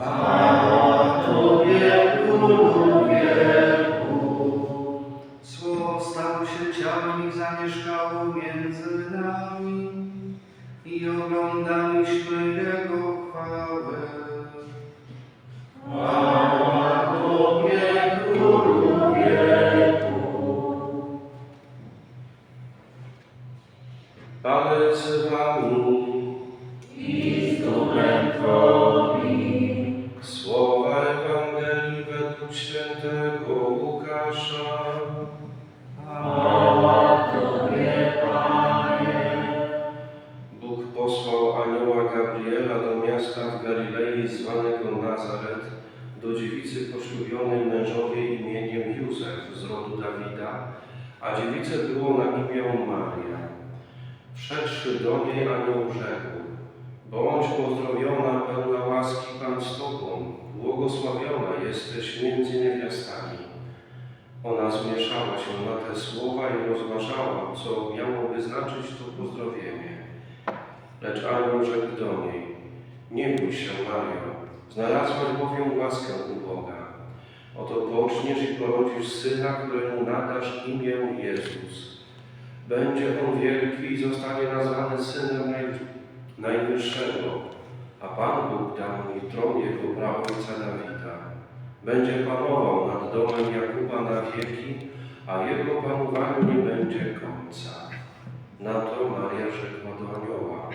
Słowo świętego Łukasza. Bóg posłał anioła Gabriela do miasta w Galilei zwanego Nazaret, do dziewicy poślubionej mężowie imieniem Józef z rodu Dawida, a dziewice było na imię Maria. Wszedłszy do niej anioł rzekł, Bądź pozdrowiona, pełna łaski Pan z Tobą, błogosławiona jesteś między niewiastami. Ona zmieszała się na te słowa i rozważała, co miałoby znaczyć to pozdrowienie. Lecz anioł rzekł do niej, nie bój się, Mario, znalazłaś bowiem łaskę u Boga. Oto poczniesz i porodzisz syna, któremu nadasz imię Jezus. Będzie on wielki i zostanie nazwany Synem Naj- Najwyższego, a Pan Bóg dał mu tron jego praojca Dawida. Będzie panował nad domem Jakuba na wieki, a jego panowaniu nie będzie końca. Na to Maria rzekła do anioła,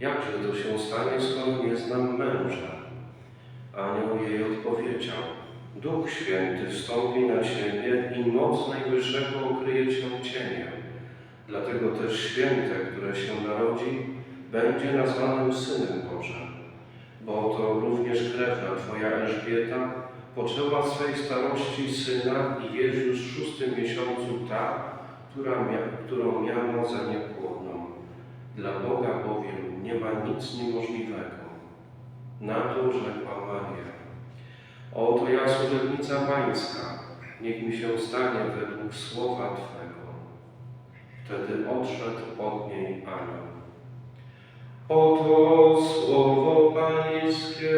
jakże to się stanie, skoro nie znam męża? Anioł jej odpowiedział, Duch Święty wstąpi na ciebie i moc Najwyższego ukryje cię cieniem. Dlatego też święte, które się narodzi, będzie nazwanym Synem Bożym. Bo to również krewna Twoja Elżbieta poczęła swej starości syna i jest już w szóstym miesiącu ta, która mia, którą miano za niepłodną. Dla Boga bowiem nie ma nic niemożliwego. Na to rzekła Maria. Oto ja służebnica Pańska, niech mi się stanie według słowa Twego. Wtedy odszedł od niej anioł. Oto słowo Pańskie.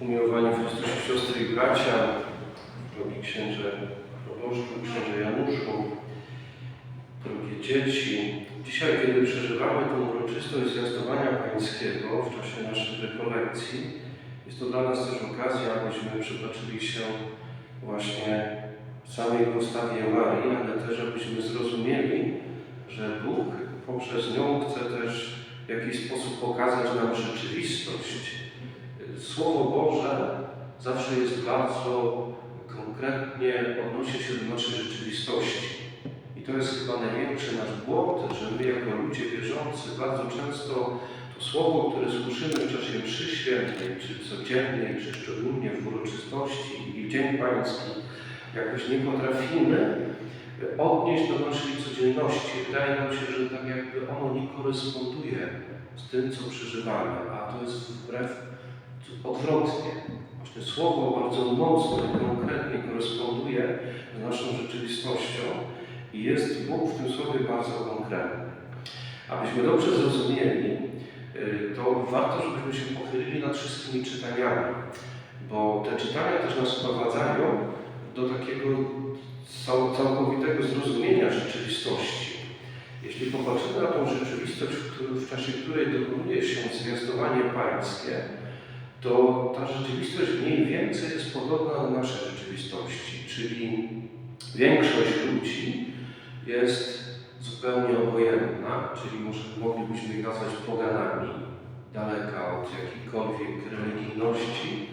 Umiłowani w Chrystusie siostry i bracia, drogi księże proboszczu, księże Januszu, drogie dzieci. Dzisiaj, kiedy przeżywamy tę uroczystość zwiastowania Pańskiego w czasie naszych rekolekcji, jest to dla nas też okazja, abyśmy przypatrzyli się właśnie samej postawie Marii, ale też abyśmy zrozumieli, że Bóg poprzez nią chce też w jakiś sposób pokazać nam rzeczywistość. Słowo Boże zawsze jest bardzo konkretnie, odnosi się do naszej rzeczywistości. I to jest chyba największy nasz błąd, że my jako ludzie wierzący bardzo często to słowo, które słyszymy w czasie mszy świętej, czy codziennej, czy szczególnie w uroczystości i w Dzień Pański, jakoś nie potrafimy odnieść do naszej codzienności. Wydaje nam się, że tak jakby ono nie koresponduje z tym, co przeżywamy, a to jest wbrew odwrotnie. Właśnie Słowo bardzo mocno i konkretnie koresponduje z naszą rzeczywistością i jest Bóg w tym Słowie bardzo konkretny. Abyśmy dobrze zrozumieli, y, to warto, żebyśmy się pochylili nad wszystkimi czytaniami, bo te czytania też nas wprowadzają do takiego cał- całkowitego zrozumienia rzeczywistości. Jeśli popatrzymy na tą rzeczywistość, w, czasie której dokonuje się zwiastowanie pańskie, to ta rzeczywistość mniej więcej jest podobna do naszej rzeczywistości, czyli większość ludzi jest zupełnie obojętna, czyli moglibyśmy ich nazwać poganami, daleka od jakiejkolwiek religijności,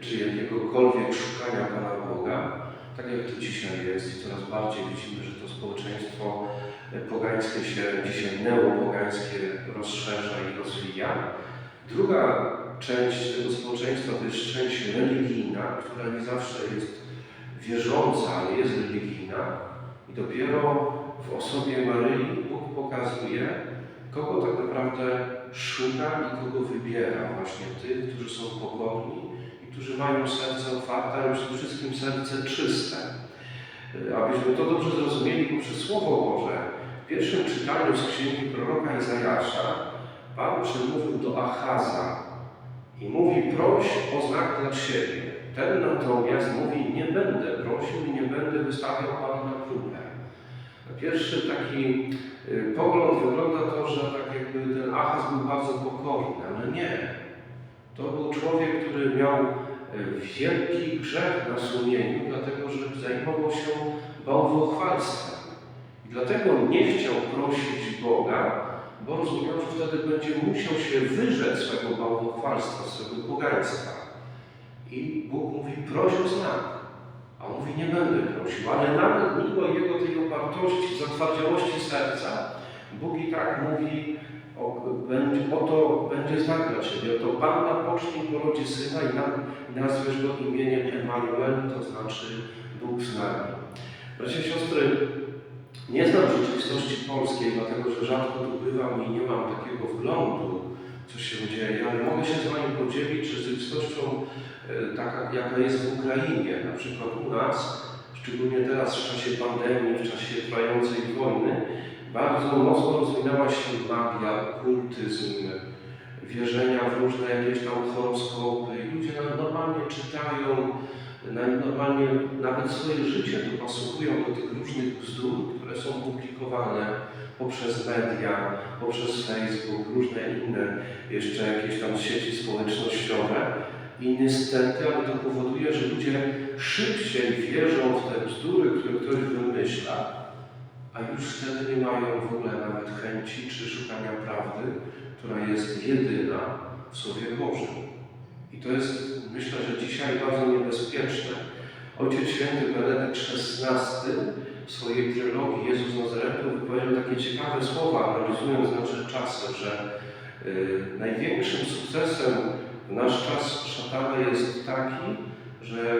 czy jakiegokolwiek szukania Pana Boga, tak jak to dzisiaj jest i coraz bardziej widzimy, że to społeczeństwo pogańskie się dzisiaj neopogańskie rozszerza i rozwija. Druga część tego społeczeństwa to jest część religijna, która nie zawsze jest wierząca, ale jest religijna. I dopiero w osobie Maryi Bóg pokazuje, kogo tak naprawdę szuka i kogo wybiera. Właśnie tych, którzy są pokorni którzy mają serce otwarte, ale przede wszystkim serce czyste. Abyśmy to dobrze zrozumieli poprzez Słowo Boże, W pierwszym czytaniu z księgi proroka Izajasza Pan przemówił do Achaza i mówi proś o znak dla siebie. Ten natomiast mówi nie będę prosił i nie będę wystawiał Pana na próbę. Pierwszy taki y, pogląd wygląda to, że tak jakby ten Achaz był bardzo pokorny, ale nie. To był człowiek, który miał wielki grzech na sumieniu, dlatego że zajmował się bałwochwalstwem. I dlatego nie chciał prosić Boga, bo rozumiał, że wtedy będzie musiał się wyrzec swego bałwochwalstwa, swego pogaństwa. I Bóg mówi, proś o znak. A on mówi, nie będę prosił, ale nawet mimo jego tej opartości, zatwardziałości serca, Bóg i tak mówi, o, będzie, oto będzie znak dla Ciebie, oto Panna pocznie i porodzi Syna i, na, i nazwiesz Go imieniem Emanuel, to znaczy Bóg z nami. Bracia siostry, nie znam rzeczywistości polskiej, dlatego że rzadko tu bywam i nie mam takiego wglądu, co się dzieje, ale mogę się z Wami podzielić rzeczywistością e, taka, jaka jest w Ukrainie. Na przykład u nas, szczególnie teraz w czasie pandemii, w czasie trwającej wojny, bardzo mocno rozwinęła się magia, okultyzm, wierzenia w różne jakieś tam horoskopy. I ludzie normalnie czytają, normalnie nawet swoje życie dopasowują do tych różnych bzdur, które są publikowane poprzez media, poprzez Facebook, różne inne jeszcze jakieś tam sieci społecznościowe. I niestety, ale to powoduje, że ludzie szybciej wierzą w te bzdury, które ktoś wymyśla, a już wtedy nie mają w ogóle nawet chęci czy szukania prawdy, która jest jedyna w Słowie Bożym. I to jest, myślę, że dzisiaj bardzo niebezpieczne. Ojciec Święty Benedykt XVI w swojej trylogii Jezus z Nazaretu wypowiedział takie ciekawe słowa, analizując nasze czasy, że y, największym sukcesem w nasz czas szatana jest taki, że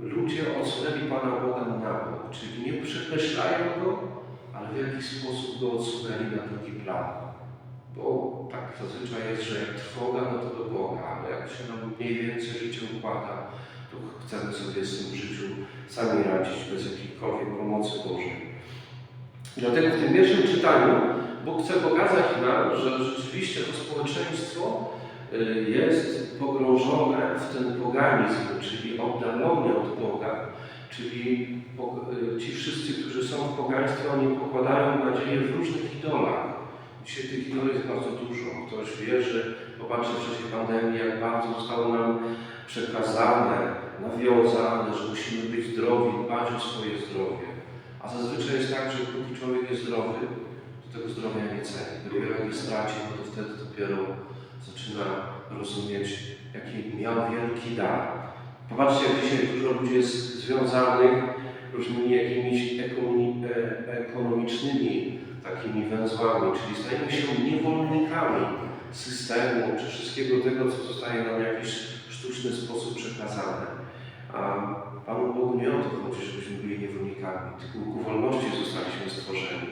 ludzie odsunęli Pana Boga na bok, czyli nie przekreślają Go, ale w jakiś sposób Go odsunęli na drugi plan. Bo tak zazwyczaj jest, że jak trwoga, no to do Boga, ale jak się nam mniej więcej życie układa, to chcemy sobie z tym życiu sami radzić bez jakiejkolwiek pomocy Bożej. Dlatego w tym pierwszym czytaniu Bóg chce pokazać nam, że rzeczywiście to społeczeństwo jest pogrążone w ten poganizm, czyli oddalone od Boga, czyli y, ci wszyscy, którzy są w pogaństwie, oni pokładają nadzieję w różnych idolach. Dzisiaj tych idol jest bardzo dużo. Ktoś wierzy, popatrzcie w czasie pandemii, jak bardzo zostało nam przekazane, nawiązane, że musimy być zdrowi, dbać o swoje zdrowie. A zazwyczaj jest tak, że póki człowiek jest zdrowy, to tego zdrowia nie ceni. Dopiero jak je straci, no to wtedy dopiero zaczyna rozumieć, jaki miał wielki dar. Popatrzcie, jak dzisiaj dużo ludzi jest związanych różnymi jakimiś e, ekonomicznymi takimi węzłami, czyli stajemy się niewolnikami systemu, czy wszystkiego tego, co zostaje nam w jakiś sztuczny sposób przekazane. A Panu Bogu nie o to chodzi, żebyśmy byli niewolnikami, tylko ku wolności zostaliśmy stworzeni.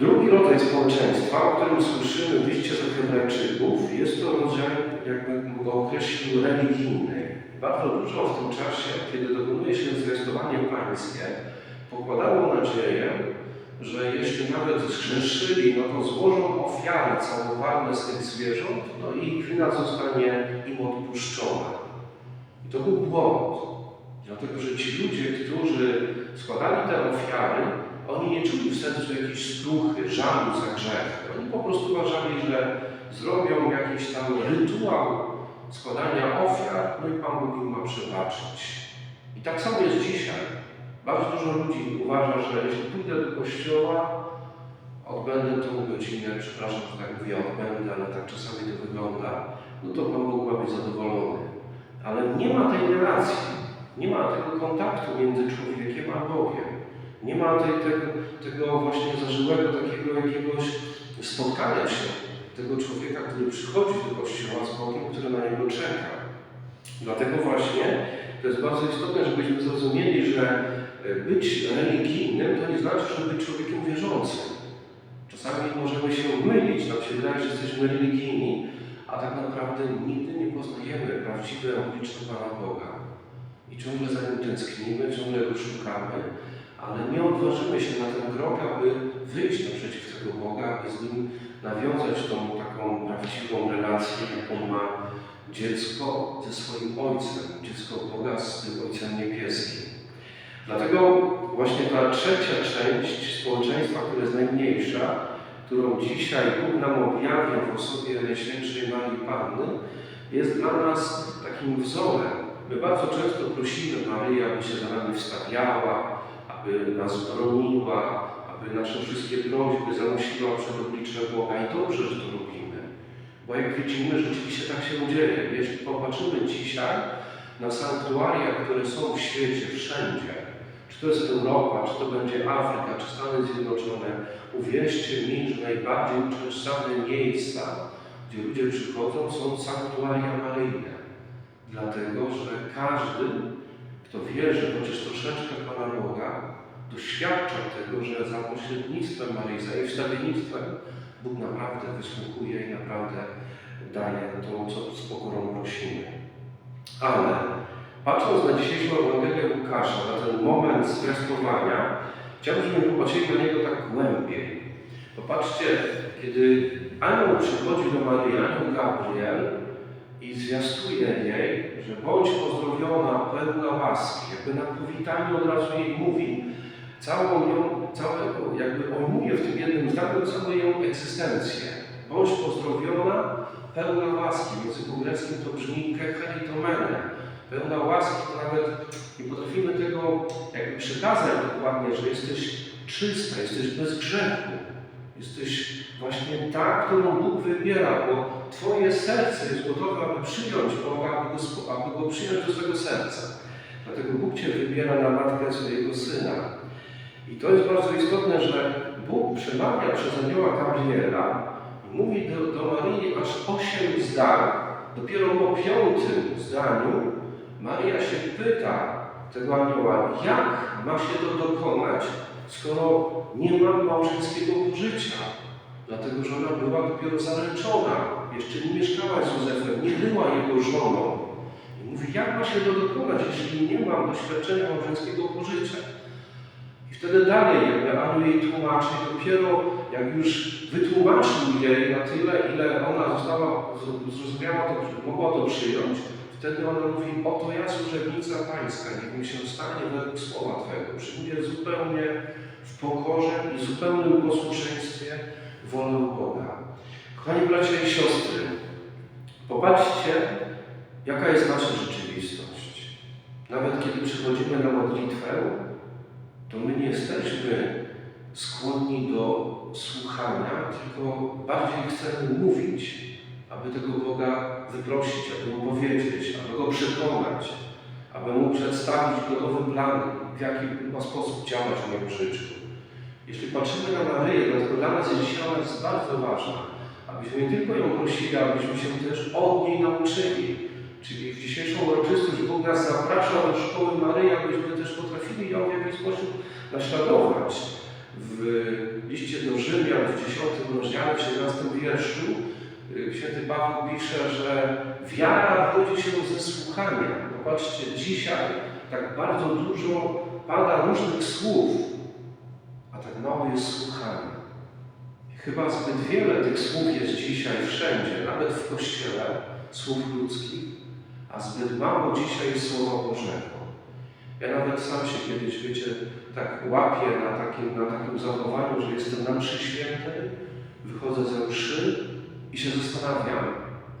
Drugi rodzaj społeczeństwa, o którym słyszymy w liście do Hebrajczyków, jest to rodzaj, jakby go określił, religijny. Bardzo dużo w tym czasie, kiedy dokonuje się zwiastowanie pańskie, pokładało nadzieję, że jeśli nawet zgrzeszyli, no to złożą ofiary całowalne z tych zwierząt, no i wina zostanie im odpuszczona. I to był błąd, dlatego że ci ludzie, którzy składali te ofiary, oni nie czuli w sercu jakiejś skruchy, żalu za grzech. Oni po prostu uważali, że zrobią jakiś tam rytuał składania ofiar, no i Pan Bóg im ma przebaczyć. I tak samo jest dzisiaj. Bardzo dużo ludzi uważa, że jeśli pójdę do kościoła, odbędę tą godzinę, przepraszam, że tak mówię, odbędę, ale tak czasami to wygląda, no to Pan Bóg ma być zadowolony. Ale nie ma tej relacji, nie ma tego kontaktu między człowiekiem a Bogiem. Nie ma tej, tego, tego właśnie zażyłego takiego jakiegoś spotkania się tego człowieka, który przychodzi do kościoła z Bogiem, który na niego czeka. Dlatego właśnie to jest bardzo istotne, żebyśmy zrozumieli, że być religijnym to nie znaczy, że być człowiekiem wierzącym. Czasami możemy się mylić, nam się wydaje, że jesteśmy religijni, a tak naprawdę nigdy nie poznajemy prawdziwe oblicze Pana Boga. I ciągle za nim tęsknimy, ciągle go szukamy, ale nie od odważymy się na ten krok, aby wyjść naprzeciw tego Boga i z Nim nawiązać tą taką prawdziwą relację, jaką ma dziecko ze swoim Ojcem, dziecko Boga z tym Ojcem Niebieskim. Dlatego właśnie ta trzecia część społeczeństwa, która jest najmniejsza, którą dzisiaj Bóg nam objawia w osobie Najświętszej Marii Panny, jest dla nas takim wzorem. My bardzo często prosimy Maryję, aby się za nami wstawiała, aby nas broniła, aby nasze wszystkie prośby zanosiła przed oblicze Boga i dobrze, że to robimy. Bo jak widzimy, rzeczywiście tak się dzieje. Jeśli popatrzymy dzisiaj na sanktuaria, które są w świecie, wszędzie, czy to jest Europa, czy to będzie Afryka, czy Stany Zjednoczone, uwierzcie mi, że najbardziej uczęszczane miejsca, gdzie ludzie przychodzą, są sanktuaria maryjne. Dlatego, że każdy, kto wierzy chociaż troszeczkę w Pana Boga, doświadcza tego, że za pośrednictwem Maryi, za jej wstawiennictwem Bóg naprawdę wysłuchuje i naprawdę daje to, co z pokorą prosimy. Ale patrząc na dzisiejszą Ewangelię Łukasza, na ten moment zwiastowania, chciałbym, żebyśmy popatrzyli na niego tak głębiej. Popatrzcie, kiedy anioł przychodzi do Maryi, anioł Gabriel, i zwiastuje jej, że bądź pozdrowiona, pełna łaski. Jakby na powitaniu od razu jej mówi, całą ją, całego, jakby ujmuje w tym jednym zdaniu całą ją egzystencję. Bądź pozdrowiona, pełna łaski. W języku greckim to brzmi kecheritomene. Pełna łaski to nawet nie potrafimy tego jakby przekazać dokładnie, że jesteś czysta, jesteś bez grzechu. Jesteś właśnie ta, którą Bóg wybiera, bo Twoje serce jest gotowe, aby przyjąć Boga, aby go, aby go przyjąć do swojego serca. Dlatego Bóg Cię wybiera na matkę swojego Syna. I to jest bardzo istotne, że Bóg przemawia przez anioła Gabriela i mówi do, do Maryi aż osiem zdań. Dopiero po piątym zdaniu Maria się pyta tego anioła, jak ma się to dokonać, skoro nie ma małżeńskiego pożycia. Dlatego, że ona była dopiero zaręczona, jeszcze nie mieszkała z Józefem, nie była jego żoną. I mówi, jak ma się to dokonać, jeśli nie mam doświadczenia małżeńskiego pożycia? Wtedy dalej jakby Anu jej tłumaczy, dopiero jak już wytłumaczył jej na tyle, ile ona została, zrozumiała to, mogła to przyjąć, wtedy ona mówi, oto ja służebnica Pańska, niech mi się stanie według słowa Twego. Przyjmuję zupełnie w pokorze i zupełnym posłuszeństwie wolę Boga. Kochani bracia i siostry, popatrzcie, jaka jest nasza rzeczywistość. Nawet kiedy przychodzimy na modlitwę, to my nie jesteśmy skłonni do słuchania, tylko bardziej chcemy mówić, aby tego Boga wyprosić, aby mu powiedzieć, aby go przekonać, aby mu przedstawić gotowy plan, w jaki ma sposób działać w moim życiu. Jeśli patrzymy na Maryję, dlatego dla nas jest dzisiaj ona jest bardzo ważna, abyśmy nie tylko ją prosili, abyśmy się też od niej nauczyli. Czyli w dzisiejszą uroczystość Bóg nas zaprasza do szkoły Maryi, abyśmy też potrafili ją w jakiś sposób naśladować. W liście do Rzymian w 10 rozdziale, w 17 wierszu y, święty Paweł pisze, że wiara rodzi się ze słuchania. Popatrzcie, dzisiaj tak bardzo dużo pada różnych słów, a tak mało jest słuchania. Chyba zbyt wiele tych słów jest dzisiaj wszędzie, nawet w Kościele, słów ludzkich, a zbyt mało dzisiaj Słowa Bożego. Ja nawet sam się kiedyś, wiecie, tak łapię na takim, na takim zachowaniu, że jestem na mszy świętej, wychodzę ze mszy i się zastanawiam,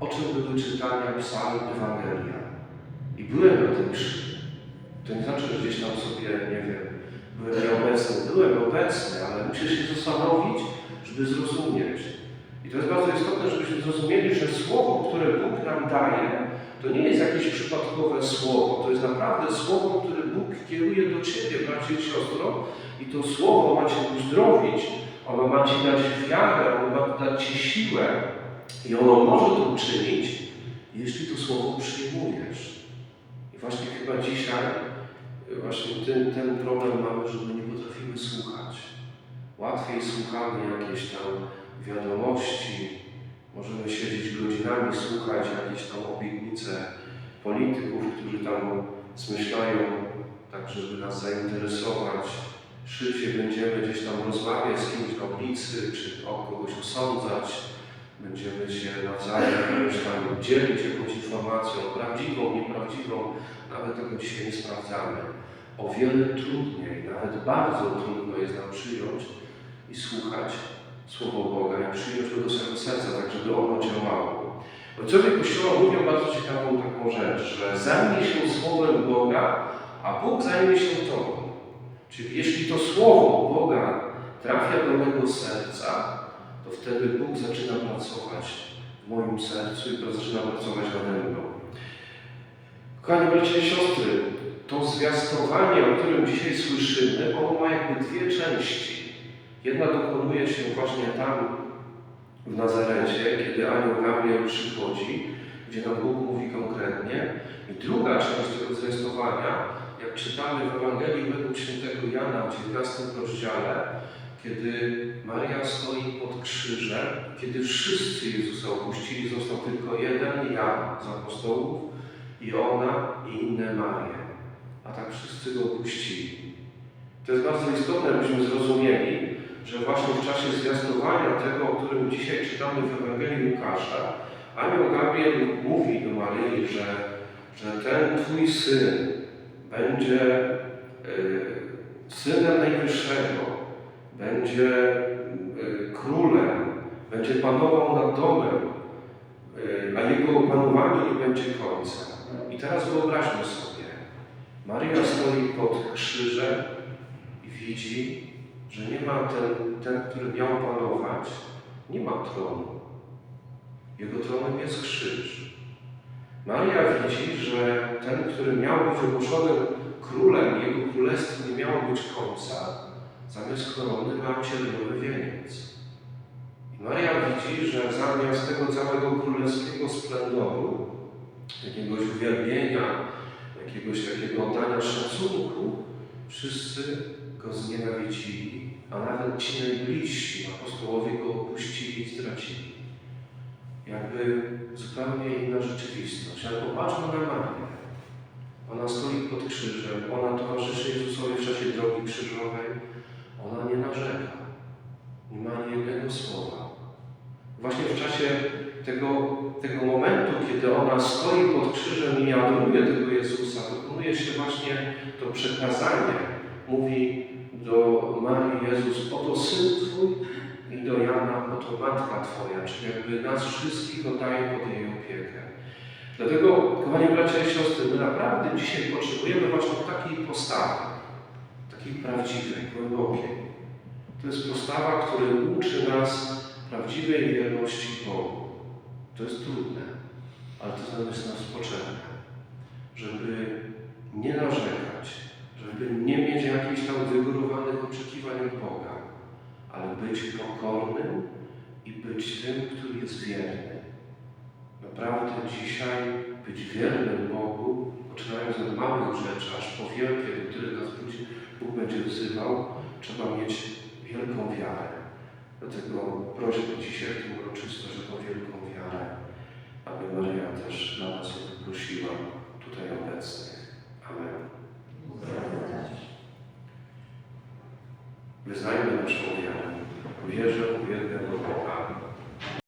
o czym były czytania psalm Ewangelia. I byłem na tej mszy. To nie znaczy, że gdzieś tam sobie, nie wiem, byłem nieobecny. Byłem obecny, ale musisz się zastanowić, żeby zrozumieć. I to jest bardzo istotne, żebyśmy zrozumieli, że słowo, które Bóg nam daje, to nie jest jakieś przypadkowe słowo. To jest naprawdę słowo, które Bóg kieruje do Ciebie, bracie i siostro. I to słowo ma Cię uzdrowić, ono ma Ci dać wiarę, ono ma dać Ci siłę. I ono może to uczynić, jeśli to słowo przyjmujesz. I właśnie chyba dzisiaj właśnie ten, ten problem mamy, że my nie potrafimy słuchać. Łatwiej słuchamy jakieś tam wiadomości, możemy siedzieć godzinami, słuchać jakieś tam obietnice polityków, którzy tam zmyślają tak, żeby nas zainteresować, szybciej będziemy gdzieś tam rozmawiać z kimś na ulicy, czy o kogoś osądzać, będziemy się nawzajem jakoś tam dzielić jakąś informacją, prawdziwą, nieprawdziwą, nawet tego dzisiaj nie sprawdzamy. O wiele trudniej, nawet bardzo trudno jest nam przyjąć i słuchać Słowo Boga i przyjąć go do serca, żeby ono działało. Ojcowie Kościoła mówią bardzo ciekawą taką rzecz, że zajmij się Słowem Boga, a Bóg zajmie się Tobą. Czyli jeśli to Słowo Boga trafia do mego serca, to wtedy Bóg zaczyna pracować w moim sercu i zaczyna pracować nade mną. Kochani bracia i siostry, to zwiastowanie, o którym dzisiaj słyszymy, ono ma jakby dwie części. Jedna dokonuje się właśnie tam, w Nazarecie, kiedy anioł Gabriel przychodzi, gdzie nam Bóg mówi konkretnie. I druga część tego zwiastowania, jak czytamy w Ewangelii według świętego Jana w 19 rozdziale, kiedy Maria stoi pod krzyżem, kiedy wszyscy Jezusa opuścili, został tylko jeden Jan z apostołów i ona i inne Marie. A tak wszyscy go opuścili. To jest bardzo istotne, abyśmy zrozumieli, że właśnie w czasie zwiastowania tego, o którym dzisiaj czytamy w Ewangelii Łukasza, anioł Gabriel mówi do Maryi, że, że ten Twój syn będzie y, synem Najwyższego, będzie y, królem, będzie panował nad domem, y, a jego panowaniu nie będzie końca. I teraz wyobraźmy sobie, Maria stoi pod krzyżem i widzi, że nie ma ten, ten, który miał panować, nie ma tronu. Jego tronem jest krzyż. Maria widzi, że ten, który miał być ogłoszony królem, jego królestwo nie miało być końca, zamiast korony ma cierniowy wieniec. I Maria widzi, że zamiast tego całego królewskiego splendoru, jakiegoś uwielbienia, jakiegoś takiego oddania szacunku, wszyscy go znienawidzili, a nawet ci najbliżsi apostołowie go opuścili i stracili. Jakby zupełnie inna rzeczywistość. Ale popatrzmy na Marię. Ona stoi pod krzyżem, ona towarzyszy Jezusowi w czasie drogi krzyżowej. Ona nie narzeka. Nie ma ani jednego słowa. Właśnie w czasie tego, tego momentu, kiedy ona stoi pod krzyżem i adoruje tego Jezusa, dokonuje się właśnie to przekazanie. Mówi do Marii Jezus, oto Syn Twój i do Jana, oto Matka Twoja, czyli jakby nas wszystkich oddaje pod jej opiekę. Dlatego, kochani bracia i siostry, my naprawdę dzisiaj potrzebujemy właśnie takiej postawy, takiej prawdziwej, głębokiej. To jest postawa, która uczy nas prawdziwej wierności Bogu. To jest trudne, ale to jest nas potrzebne, żeby nie narzekać, żeby nie mieć jakichś tam wygórowanych oczekiwań od Boga, ale być pokornym i być tym, który jest wierny. Naprawdę dzisiaj być wiernym Bogu, poczynając od małych rzeczy, aż po wielkie, do których nas Bóg będzie wzywał, trzeba mieć wielką wiarę. Dlatego proszę dzisiaj w tym uroczystość o wielką wiarę, aby Maria też dla nas wyprosiła tutaj obecnych. Amen. Wyznajmy naszą wiarę. Wierzę w jednego Boga,